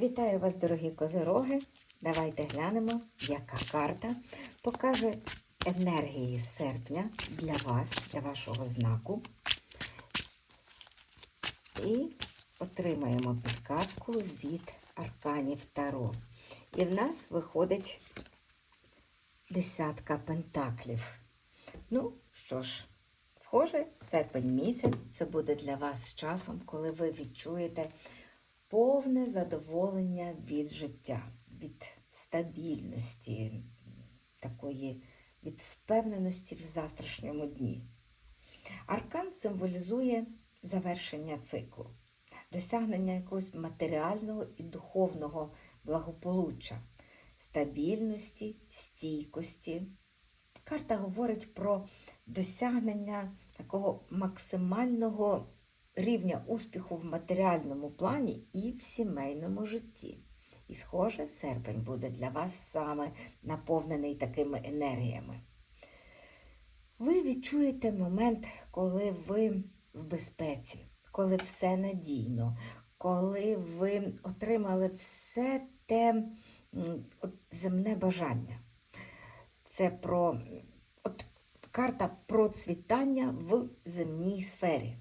Вітаю вас, дорогі козироги. Давайте глянемо, яка карта покаже енергії серпня для вас, для вашого знаку. І отримаємо підказку від арканів Таро. І в нас виходить десятка пентаклів. Ну що ж, схоже, серпень місяць це буде для вас часом, коли ви відчуєте повне задоволення від життя, від стабільності, такої від впевненості в завтрашньому дні. Аркан символізує завершення циклу, досягнення якогось матеріального і духовного благополуччя, стабільності, стійкості. Карта говорить про досягнення такого максимального рівня успіху в матеріальному плані і в сімейному житті. І, схоже, серпень буде для вас саме наповнений такими енергіями. Ви відчуєте момент, коли ви в безпеці, коли все надійно, коли ви отримали все те земне бажання. Це про от, карта процвітання в земній сфері.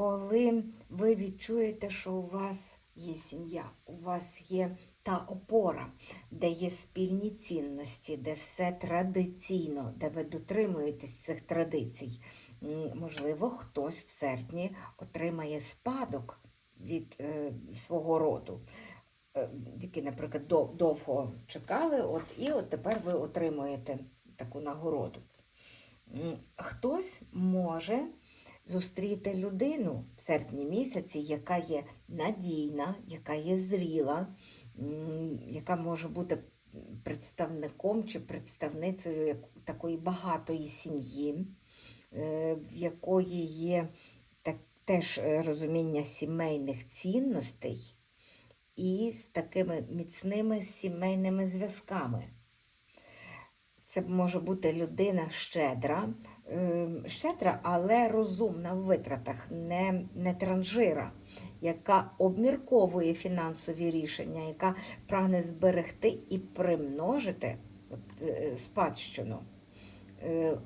Коли ви відчуєте, що у вас є сім'я, у вас є та опора, де є спільні цінності, де все традиційно, де ви дотримуєтесь цих традицій. Можливо, хтось в серпні отримає спадок від е, свого роду, е, які, наприклад, дов- довго чекали, от, і от тепер ви отримуєте таку нагороду. Хтось може зустріти людину в серпні місяці, яка є надійна, яка є зріла, яка може бути представником чи представницею такої багатої сім'ї, е, в якої є теж е, розуміння сімейних цінностей і з такими міцними сімейними зв'язками. Це може бути людина щедра, щедра, але розумна в витратах, не, не транжира, яка обмірковує фінансові рішення, яка прагне зберегти і примножити от, е, спадщину. Е,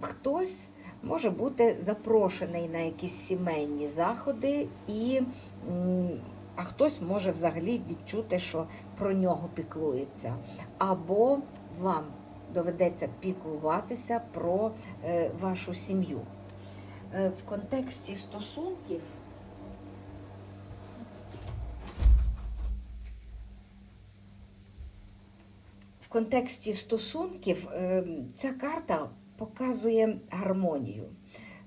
Хтось може бути запрошений на якісь сімейні заходи, і, а хтось може взагалі відчути, що про нього піклується. Або вам доведеться піклуватися про е, вашу сім'ю. Е, в контексті стосунків. В контексті стосунків е, ця карта показує гармонію.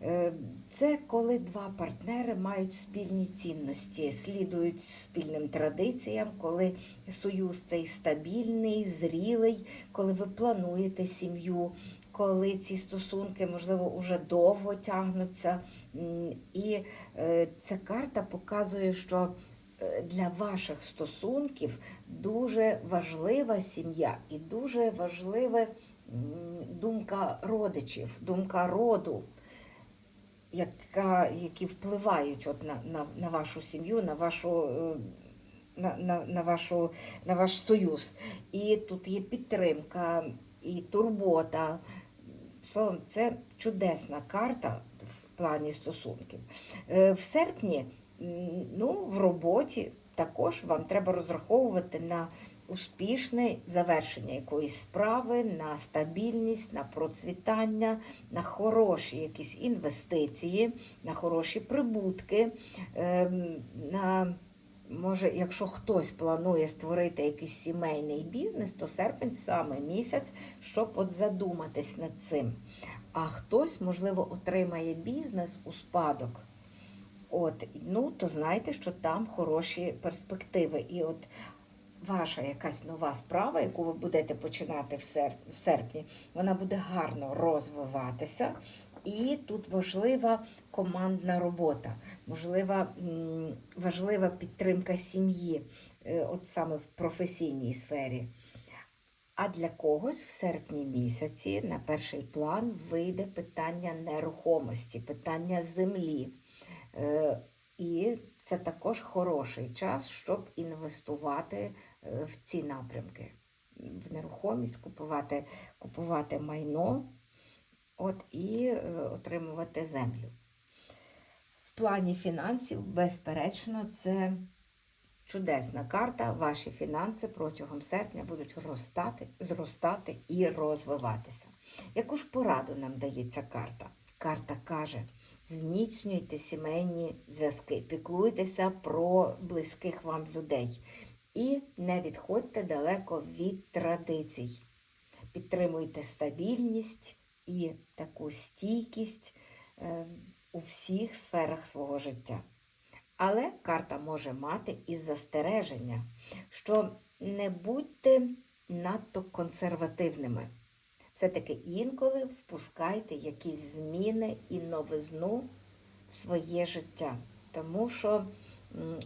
Е, Це коли два партнери мають спільні цінності, слідують спільним традиціям, коли союз цей стабільний, зрілий, коли ви плануєте сім'ю, коли ці стосунки, можливо, уже довго тягнуться. І е, ця карта показує, що е, для ваших стосунків дуже важлива сім'я і дуже важлива думка родичів, думка роду, яка, які впливають от на, на, на вашу сім'ю, на вашу. е, На, на, на, вашу, на ваш союз. І тут є підтримка, і турбота. Словом, це чудесна карта в плані стосунків. Е, В серпні, ну, в роботі також вам треба розраховувати на успішне завершення якоїсь справи, на стабільність, на процвітання, на хороші якісь інвестиції, на хороші прибутки, ем, на Може, якщо хтось планує створити якийсь сімейний бізнес, то серпень саме місяць, щоб от задуматись над цим. А хтось, можливо, отримає бізнес у спадок. От, ну, то знайте, що там хороші перспективи. І от ваша якась нова справа, яку ви будете починати в сер- в серпні, вона буде гарно розвиватися. І тут важлива командна робота, можлива, важлива підтримка сім'ї, е, от саме в професійній сфері. А для когось в серпні місяці на перший план вийде питання нерухомості, питання землі. Е, І це також хороший час, щоб інвестувати в ці напрямки, в нерухомість, купувати, купувати майно от, і е, отримувати землю. В плані фінансів, безперечно, це чудесна карта. Ваші фінанси протягом серпня будуть зростати, зростати і розвиватися. Яку ж пораду нам дає ця карта? Карта каже: зміцнюйте сімейні зв'язки, піклуйтеся про близьких вам людей і не відходьте далеко від традицій. Підтримуйте стабільність і таку стійкість е, у всіх сферах свого життя. Але карта може мати і застереження, що не будьте надто консервативними. Все-таки інколи впускайте якісь зміни і новизну в своє життя. Тому що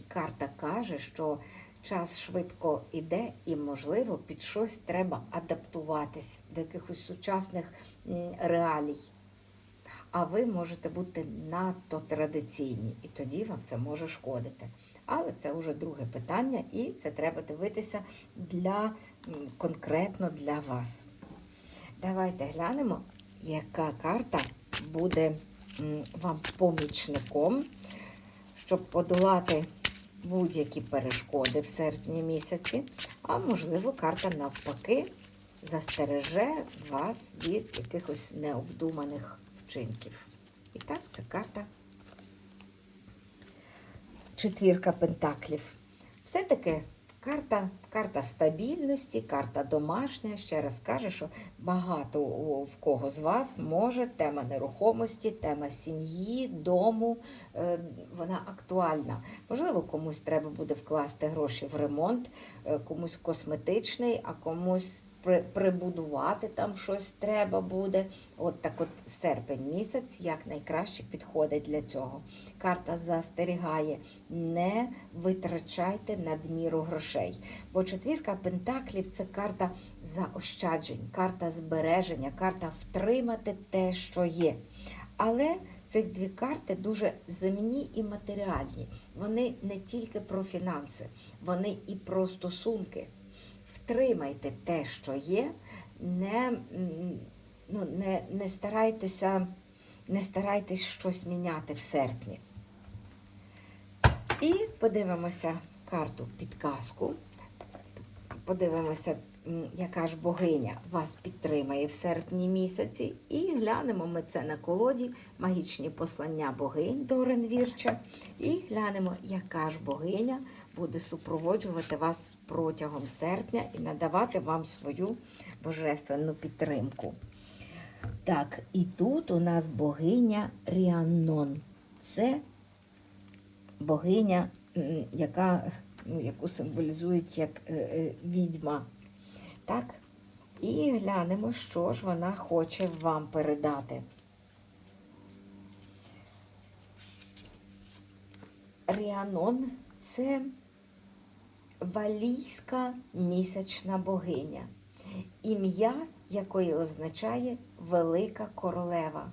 карта каже, що час швидко йде і, можливо, під щось треба адаптуватись до якихось сучасних реалій. А ви можете бути надто традиційні, і тоді вам це може шкодити. Але це вже друге питання, і це треба дивитися для конкретно для вас. Давайте глянемо, яка карта буде вам помічником, щоб подолати будь-які перешкоди в серпні місяці. А можливо, карта навпаки застереже вас від якихось необдуманих вчинків. І так, це карта четвірка пентаклів. Все-таки карта, карта стабільності, карта домашня. Ще раз кажу, що багато в кого з вас може тема нерухомості, тема сім'ї, дому, е, вона актуальна. Можливо, комусь треба буде вкласти гроші в ремонт, е, комусь косметичний, а комусь прибудувати там щось треба буде. От так от серпень місяць як найкраще підходить для цього. Карта застерігає, не витрачайте надміру грошей. Бо четвірка пентаклів це карта заощаджень, карта збереження, карта втримати те, що є. Але цих дві карти дуже земні і матеріальні. Вони не тільки про фінанси, вони і про стосунки. Втримайте те, що є, не, ну, не, не старайтеся, не старайтесь щось міняти в серпні. І подивимося карту підказку. Подивимося, яка ж богиня вас підтримає в серпні місяці. І глянемо ми це на колоді магічні послання богинь до Ренвірча. І глянемо, яка ж богиня буде супроводжувати вас протягом серпня і надавати вам свою божественну підтримку. Так, і тут у нас богиня Ріаннон. Це богиня, яка, ну, яку символізують як е, е, відьма. Так? І глянемо, що ж вона хоче вам передати. Ріанон це валійська місячна богиня, ім'я якої означає Велика Королева.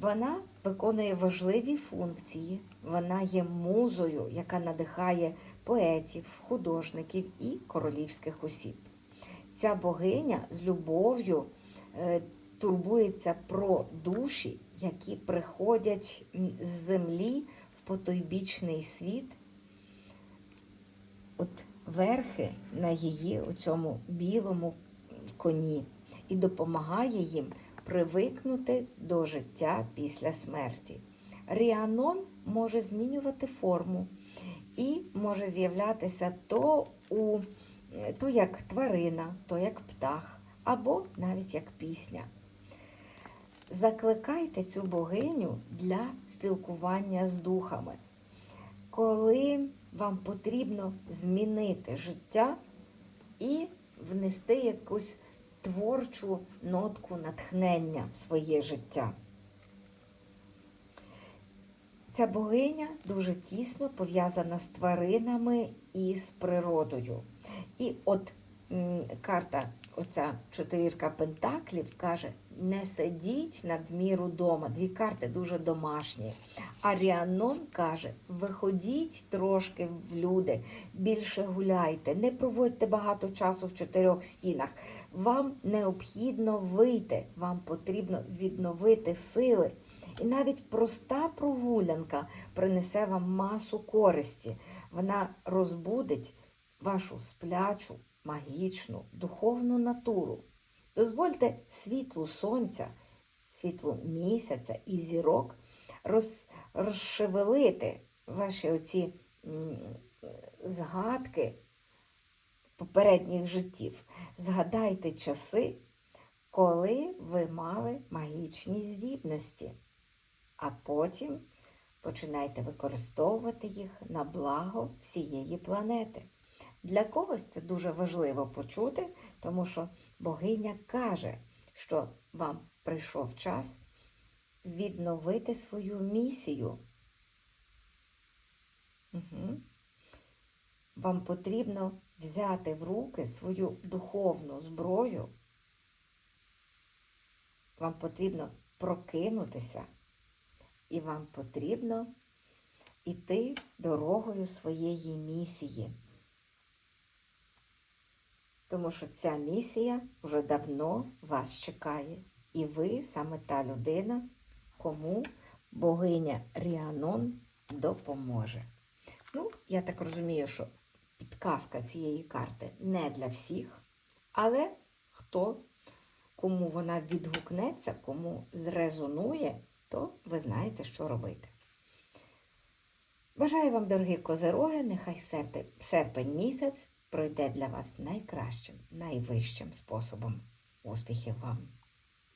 Вона виконує важливі функції. Вона є музою, яка надихає поетів, художників і королівських осіб. Ця богиня з любов'ю е, турбується про душі, які приходять з землі в потойбічний світ. От верхи на її у цьому білому коні і допомагає їм привикнути до життя після смерті. Ріанон може змінювати форму і може з'являтися то у то як тварина, то як птах, або навіть як пісня. Закликайте цю богиню для спілкування з духами. Коли вам потрібно змінити життя і внести якусь творчу нотку натхнення в своє життя. Ця богиня дуже тісно пов'язана з тваринами і з природою. І от карта, оця чотирка пентаклів, каже: не сидіть надміру вдома. Дві карти дуже домашні. А Ріанон каже: виходіть трошки в люди, більше гуляйте, не проводьте багато часу в чотирьох стінах. Вам необхідно вийти, вам потрібно відновити сили. І навіть проста прогулянка принесе вам масу користі. Вона розбудить вашу сплячу, магічну, духовну натуру. Дозвольте світлу сонця, світлу місяця і зірок роз, розшевелити ваші оці згадки попередніх життів. Згадайте часи, коли ви мали магічні здібності, а потім починайте використовувати їх на благо всієї планети. Для когось це дуже важливо почути, тому що богиня каже, що вам прийшов час відновити свою місію. Угу. Вам потрібно взяти в руки свою духовну зброю. Вам потрібно прокинутися, і вам потрібно йти дорогою своєї місії. Тому що ця місія вже давно вас чекає. І ви саме та людина, кому богиня Ріанон допоможе. Ну, я так розумію, що підказка цієї карти не для всіх, але хто, кому вона відгукнеться, кому зрезонує, то ви знаєте, що робити. Бажаю вам, дорогі козероги, нехай серпень, місяць пройде для вас найкращим, найвищим способом. Успіхів вам!